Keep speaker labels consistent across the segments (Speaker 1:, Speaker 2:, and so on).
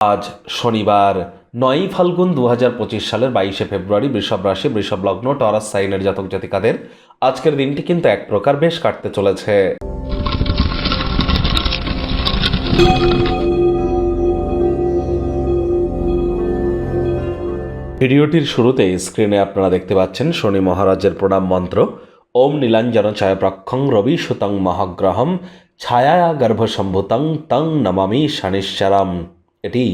Speaker 1: আজ শনিবার নয়ই ফাল্গুন দু হাজার পঁচিশ সালের বাইশে ফেব্রুয়ারি বৃষভ রাশি, বৃষভ লগ্ন, টরাস সাইনের জাতক জাতিকাদের আজকের দিনটি কিন্তু এক প্রকার বেশ কাটতে চলেছে। ভিডিওটির শুরুতে স্ক্রিনে আপনারা দেখতে পাচ্ছেন শনি মহারাজের প্রণাম মন্ত্র। ওম নীলাঞ্জন ছায়াপ্রক্ষং রবি সুতং মহাগ্রহম ছায়া গর্ভসম্ভূতং তং নমামি শনিশ্চরাম। এটি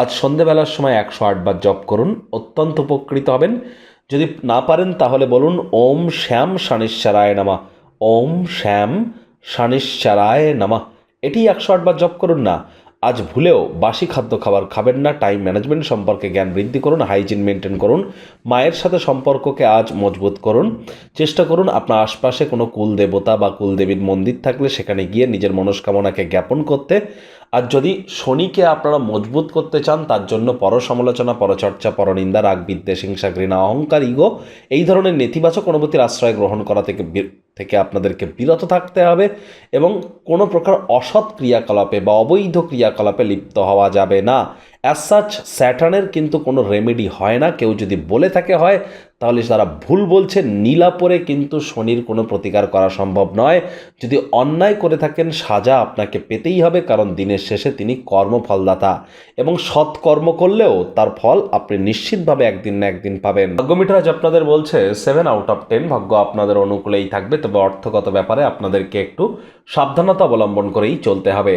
Speaker 1: আজ সন্ধেবেলার সময় একশো আটবার জপ করুন, অত্যন্ত উপকৃত হবেন। যদি না পারেন তাহলে বলুন, ওম শ্যাম শনিশ্চরায় নামা। ওম শ্যাম শনিশ্চরায় নামা। এটি একশো আটবার জপ করুন না, আজ ভুলেও বাসি খাদ্য খাবার খাবেন না, টাইম ম্যানেজমেন্ট সম্পর্কে জ্ঞান বৃদ্ধি করুন, হাইজিন মেনটেন করুন, মায়ের সাথে সম্পর্ককে আজ মজবুত করুন। চেষ্টা করুন আপনার আশপাশে কোনো কুল দেবতা বা কুলদেবীর মন্দির থাকলে সেখানে গিয়ে নিজের মনস্কামনাকে জ্ঞাপন করতে। আর যদি শনিকে আপনারা মজবুত করতে চান, তার জন্য পর সমালোচনা পরচর্চা, পরনিন্দা রাগ বিদ্বেষ হিংসা, ঘৃণা, অহংকার, ইগো, এই ধরনের নেতিবাচক অনুভূতির আশ্রয় গ্রহণ করা থেকে থেকে আপনাদেরকে বিরত থাকতে হবে এবং কোনো প্রকার অসৎ ক্রিয়াকলাপে বা অবৈধ ক্রিয়াকলাপে লিপ্ত হওয়া যাবে না। অ্যাজ সাচ স্যাটার্নের কিন্তু কোনো রেমেডি হয় না। কেউ যদি বলে থাকে হয়, তাহলে তারা ভুল বলছে। নীলাপরে কিন্তু শনির কোনো প্রতিকার করা সম্ভব নয়। যদি অন্যায় করে থাকেন, সাজা আপনাকে পেতেই হবে, কারণ দিনের শেষে তিনি কর্মফলদাতা এবং সৎ কর্ম করলেও তার ফল আপনি নিশ্চিতভাবে একদিন না একদিন পাবেন। ভাগ্যমিটার আজ আপনাদের বলছে সেভেন আউট অফ টেন ভাগ্য আপনাদের অনুকূলেই থাকবে, তবে অর্থগত ব্যাপারে আপনাদেরকে একটু সাবধানতা অবলম্বন করেই চলতে হবে।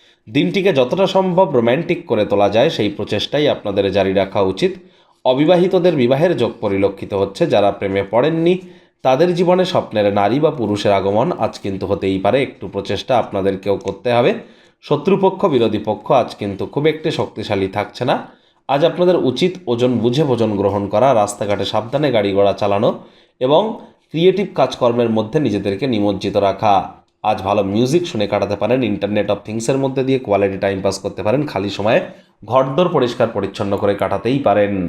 Speaker 1: দিনটিকে যতটা সম্ভব রোম্যান্টিক করে তোলা যায়, সেই প্রচেষ্টাই আপনাদের জারি রাখা উচিত। অবিবাহিতদের বিবাহের যোগ পরিলক্ষিত হচ্ছে, যারা প্রেমে পড়েননি, তাদের জীবনে স্বপ্নের নারী বা পুরুষের আগমন আজ কিন্তু হতেই পারে। একটু প্রচেষ্টা আপনাদেরকেও করতে হবে। শত্রুপক্ষ, বিরোধী পক্ষ আজ কিন্তু খুব একটি শক্তিশালী থাকছে না। আজ আপনাদের উচিত ওজন বুঝে ভোজন গ্রহণ করা, রাস্তাঘাটে সাবধানে গাড়ি ঘোড়া চালানো এবং ক্রিয়েটিভ কাজকর্মের মধ্যে নিজেদেরকে নিমজ্জিত রাখা। আজ ভালো মিউজিক শুনে কাটাতে পারেন ইন্টারনেট অফ থিংসের মধ্যে দিয়ে কোয়ালিটি টাইম পাস করতে পারেন, খালি সময়ে ঘরদোর পরিষ্কার পরিচ্ছন্ন করে কাটাতেই পারেন।